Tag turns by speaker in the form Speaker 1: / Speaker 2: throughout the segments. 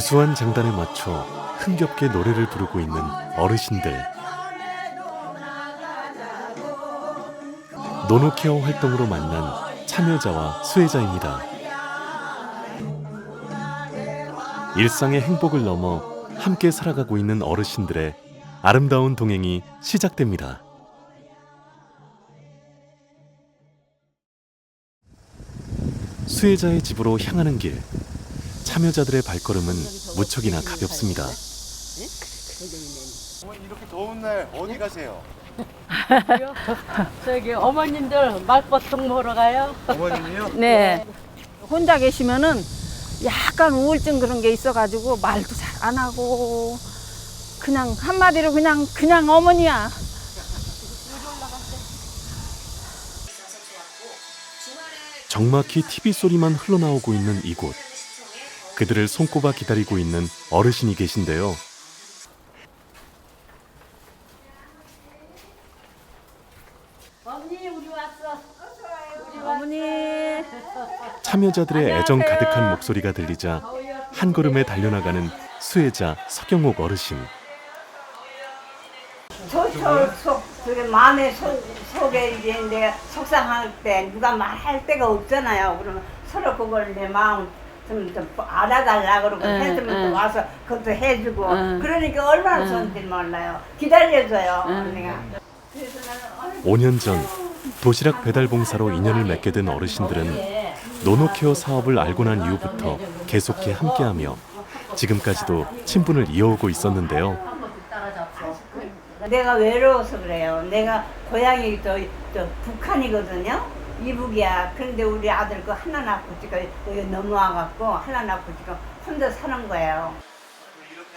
Speaker 1: 구수한 장단에 맞춰 흥겹게 노래를 부르고 있는 어르신들. 노노케어 활동으로 만난 참여자와 수혜자입니다. 일상의 행복을 넘어 함께 살아가고 있는 어르신들의 아름다운 동행이 시작됩니다. 수혜자의 집으로 향하는 길. 참여자들의 발걸음은 무척이나 가볍습니다.
Speaker 2: 어머니 이렇게 더운 날 어디 가세요?
Speaker 3: 저기 어머님들 말버통 보러 가요.
Speaker 2: 어머님이요?
Speaker 4: 네. 혼자 계시면은 약간 우울증 그런 게 있어가지고 말도 잘 안 하고 그냥 한마디로 그냥 그냥 어머니야.
Speaker 1: 정막히 TV 소리만 흘러나오고 있는 이곳. 그들을 손꼽아 기다리고 있는 어르신이 계신데요.
Speaker 3: 언니 우리 왔어.
Speaker 4: 어머니.
Speaker 1: 참여자들의 애정. 가득한 목소리가 들리자 한 걸음에 달려나가는 수혜자 서경옥 어르신.
Speaker 5: 저저 속, 저게 마음의 속, 속에 이제 내가 속상할 때 누가 말할 데가 없잖아요. 그러면 서로 그걸 내 마음 좀, 좀 알아달라 그러고
Speaker 4: 응,
Speaker 5: 해주면
Speaker 4: 응.
Speaker 5: 또 와서 그것도 해주고
Speaker 4: 응.
Speaker 5: 그러니까 얼마나
Speaker 4: 응.
Speaker 5: 좋은지 몰라요. 기다려줘요.
Speaker 4: 응.
Speaker 5: 언니가. 그래서 나는 어느
Speaker 1: 5년 전 도시락 배달 봉사로 인연을 맺게 된 어르신들은 노노케어 사업을 알고 난 이후부터 계속해 함께하며 지금까지도 친분을 이어오고 있었는데요.
Speaker 5: 내가 외로워서 그래요. 내가 고향이 또, 또 북한이거든요. 이북이야. 그런데 우리 아들 그 하나 낳고 지금 여기 넘어와갖고 하나 낳고 지금 혼자 사는 거예요.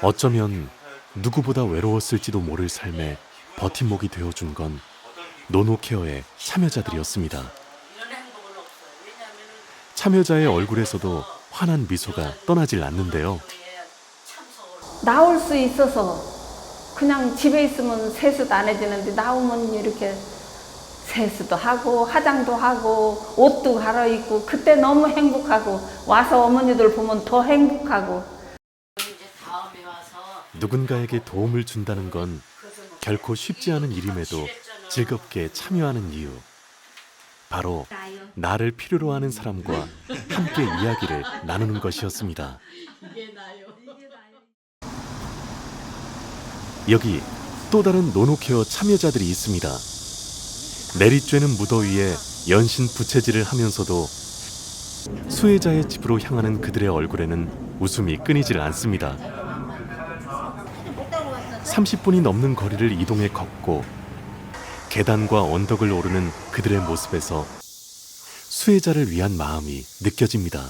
Speaker 1: 어쩌면 누구보다 외로웠을지도 모를 삶에 버팀목이 되어준 건 노노케어의 참여자들이었습니다. 참여자의 얼굴에서도 환한 미소가 떠나질 않는데요.
Speaker 4: 나올 수 있어서 그냥 집에 있으면 세수도 안 해주는데 나오면 이렇게 세수도 하고 화장도 하고 옷도 갈아입고 그때 너무 행복하고 와서 어머니들 보면 더 행복하고
Speaker 1: 누군가에게 도움을 준다는 건 결코 쉽지 않은 일임에도 즐겁게 참여하는 이유. 바로 나를 필요로 하는 사람과 함께 이야기를 나누는 것이었습니다. 여기 또 다른 노노케어 참여자들이 있습니다. 내리쬐는 무더위에 연신 부채질을 하면서도 수혜자의 집으로 향하는 그들의 얼굴에는 웃음이 끊이질 않습니다. 30분이 넘는 거리를 이동해 걷고 계단과 언덕을 오르는 그들의 모습에서 수혜자를 위한 마음이 느껴집니다.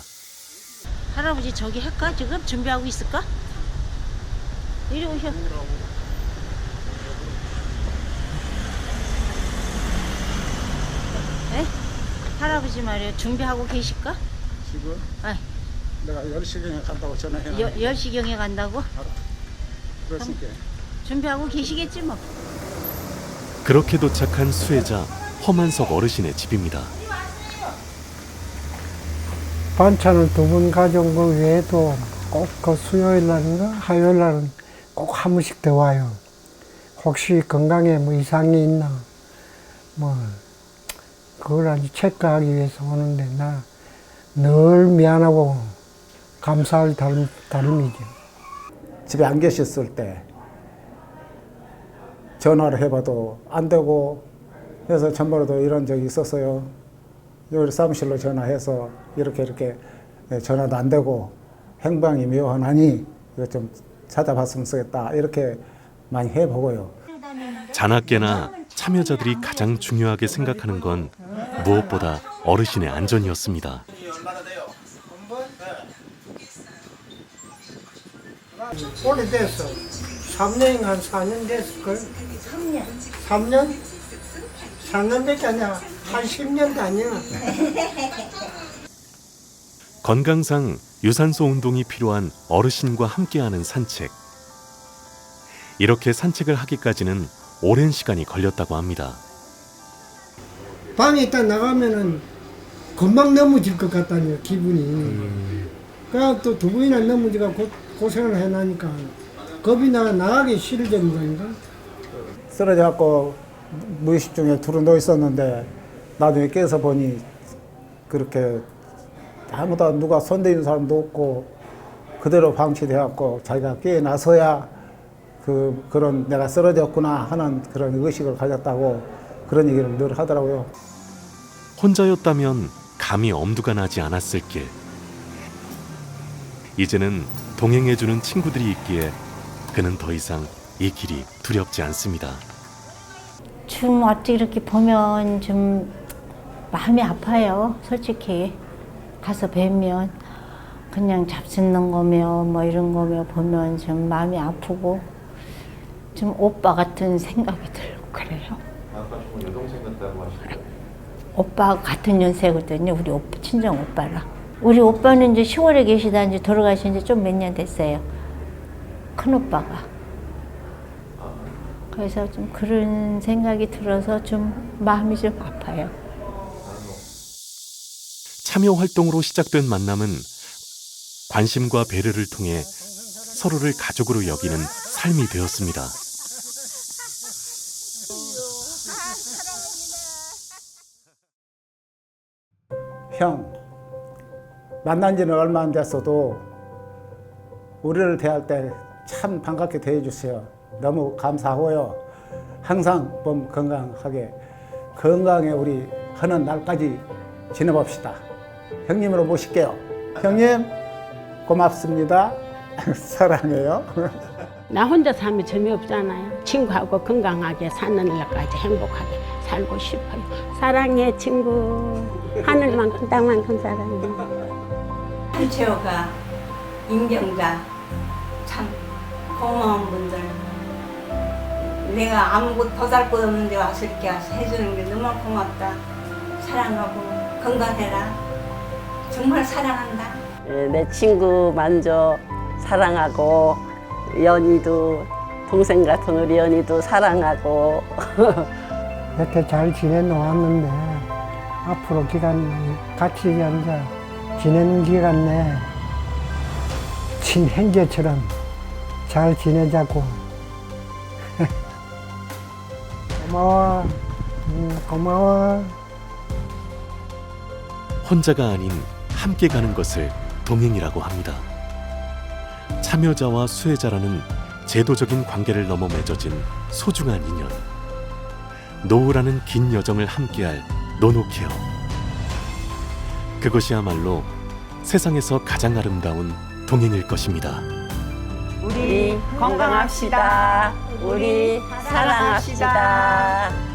Speaker 6: 할아버지 저기 할까 지금 준비하고 있을까? 이리 오셔. 할아버지 말이야 준비하고 계실까?
Speaker 7: 지금
Speaker 6: 아,
Speaker 7: 내가 10시경에 간다고 전화해
Speaker 6: 여, 10시경에 간다고?
Speaker 7: 그랬으니까
Speaker 6: 준비하고 계시겠지 뭐.
Speaker 1: 그렇게 도착한 수혜자 허만석 어르신의 집입니다.
Speaker 8: 반찬을 두 번 가져온 거 외에도 꼭 그 수요일 날인가 화요일 날은 꼭 한 번씩 더 와요. 혹시 건강에 뭐 이상이 있나 뭐 그걸 아주 체크하기 위해서 오는데 나 늘 미안하고 감사할 다름, 다름이죠.
Speaker 7: 집에 안 계셨을 때 전화를 해봐도 안 되고 그래서 전번에도 이런 적이 있었어요. 여기 사무실로 전화해서 이렇게 이렇게 전화도 안 되고 행방이 묘하니 이거 좀 찾아봤으면 쓰겠다 이렇게 많이 해보고요.
Speaker 1: 자나깨나 참여자들이 가장 중요하게 생각하는 건 무엇보다 어르신의 안전이었습니다.
Speaker 8: 오래됐어. 3년, 한 4년 됐을걸? 3년. 3년? 4년밖에 아니야. 한 10년도 아니야.
Speaker 1: 건강상 유산소 운동이 필요한 어르신과 함께하는 산책. 이렇게 산책을 하기까지는 오랜 시간이 걸렸다고 합니다.
Speaker 8: 방에 있다 나가면은 금방 넘어질 것 같다는 기분이. 그래갖고 또두 번이나 넘어지가 곧, 고생을 해나니까 겁이 나 나가기 싫을 정도인가?
Speaker 7: 쓰러져 갖고 무의식 중에 두루 누워 있었는데 나중에 깨서 보니 그렇게 아무도 누가 손대는 사람도 없고 그대로 방치돼 갖고 자기가 깨어나서야 그 그런 내가 쓰러졌구나 하는 그런 의식을 가졌다고 그런 얘기를 늘 하더라고요.
Speaker 1: 혼자였다면 감히 엄두가 나지 않았을 길. 이제는 동행해주는 친구들이 있기에 그는 더 이상 이 길이 두렵지 않습니다.
Speaker 6: 좀 어찌 이렇게 보면 좀 마음이 아파요. 솔직히 가서 뵈면 그냥 잡숫는 거며 뭐 이런 거며 보면 좀 마음이 아프고 좀 오빠 같은 생각이 들고 그래요. 여동생 같다고 하시죠? 오빠 같은 연세거든요. 우리 오빠, 친정 오빠랑. 우리 오빠는 이제 10월에 계시다 이제 돌아가신 지 좀 몇 년 됐어요. 큰 오빠가. 그래서 좀 그런 생각이 들어서 좀 마음이 좀 아파요.
Speaker 1: 참여 활동으로 시작된 만남은 관심과 배려를 통해 서로를 가족으로 여기는 삶이 되었습니다.
Speaker 7: 형, 만난 지는 얼마 안 됐어도 우리를 대할 때 참 반갑게 대해주세요. 너무 감사하고요. 항상 몸 건강하게 건강에 우리 하는 날까지 지내봅시다. 형님으로 모실게요. 형님 고맙습니다. 사랑해요.
Speaker 3: 나 혼자 살면 재미없잖아요. 친구하고 건강하게 사는 날까지 행복하게 살고 싶어요. 사랑해 친구. 하늘만큼 땅만큼 사랑해.
Speaker 5: 한채호가 임경자 참 고마운 분들 내가 아무것도 더살 것 없는데 와서 이렇게 와서 해주는 게 너무 고맙다 사랑하고 건강해라 정말 사랑한다
Speaker 9: 예, 내 친구 만져 사랑하고 연희도 동생 같은 우리 연희도 사랑하고
Speaker 8: 이렇게 잘 지내놓았는데 앞으로 기간 같이 앉아 지내는 기간 내 친형제처럼 잘 지내자고 고마워 음, 고마워
Speaker 1: 혼자가 아닌 함께 가는 것을 동행이라고 합니다. 참여자와 수혜자라는 제도적인 관계를 넘어 맺어진 소중한 인연. 노후라는 긴 여정을 함께할 노노케어. 그것이야말로 세상에서 가장 아름다운 동행일 것입니다.
Speaker 9: 우리 건강합시다. 우리 사랑합시다.